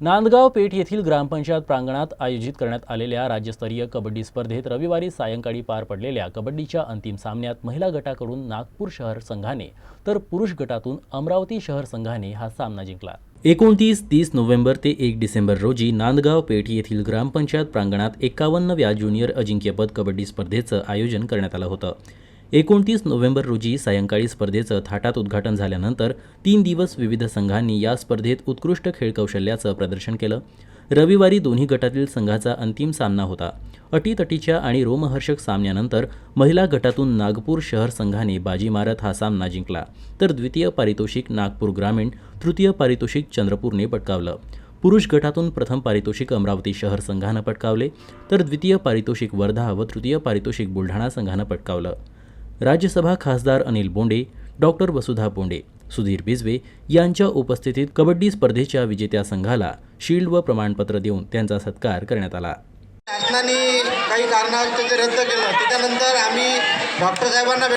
नांदगाव पेठ येथील ग्रामपंचायत प्रांगणात आयोजित करण्यात आलेल्या राज्यस्तरीय कबड्डी स्पर्धेत रविवारी सायंकाळी पार पडलेल्या कबड्डीच्या अंतिम सामन्यात महिला गटाकडून नागपूर शहर संघाने तर पुरुष गटातून अमरावती शहर संघाने हा सामना जिंकला. एकोणतीस तीस नोव्हेंबर ते एक डिसेंबर रोजी नांदगाव पेठ येथील ग्रामपंचायत प्रांगणात एकावन्नव्या ज्युनियर अजिंक्यपद कबड्डी स्पर्धेचं आयोजन करण्यात आलं होतं. एकोणतीस नोव्हेंबर रोजी सायंकाळी स्पर्धेचं थाटात उद्घाटन झाल्यानंतर तीन दिवस विविध संघांनी या स्पर्धेत उत्कृष्ट खेळ कौशल्याचं प्रदर्शन केलं. रविवारी दोन्ही गटातील संघाचा अंतिम सामना होता. अटीतटीच्या आणि रोमहर्षक सामन्यानंतर महिला गटातून नागपूर शहर संघाने बाजी मारत हा सामना जिंकला. तर द्वितीय पारितोषिक नागपूर ग्रामीण तृतीय पारितोषिक चंद्रपूरने पटकावलं. पुरुष गटातून प्रथम पारितोषिक अमरावती शहर संघानं पटकावले तर द्वितीय पारितोषिक वर्धा व तृतीय पारितोषिक बुलढाणा संघानं पटकावलं. राज्यसभा खासदार अनिल बोंडे डॉक्टर वसुधा बोंडे सुधीर बिजवे यांच्या उपस्थितीत कबड्डी स्पर्धेच्या विजेत्या संघाला शील्ड व प्रमाणपत्र देऊन त्यांचा सत्कार करण्यात आला. शासनाने काही कारणास्तव ते रद्द केलं. त्याच्यानंतर आम्ही डॉक्टर साहेबांना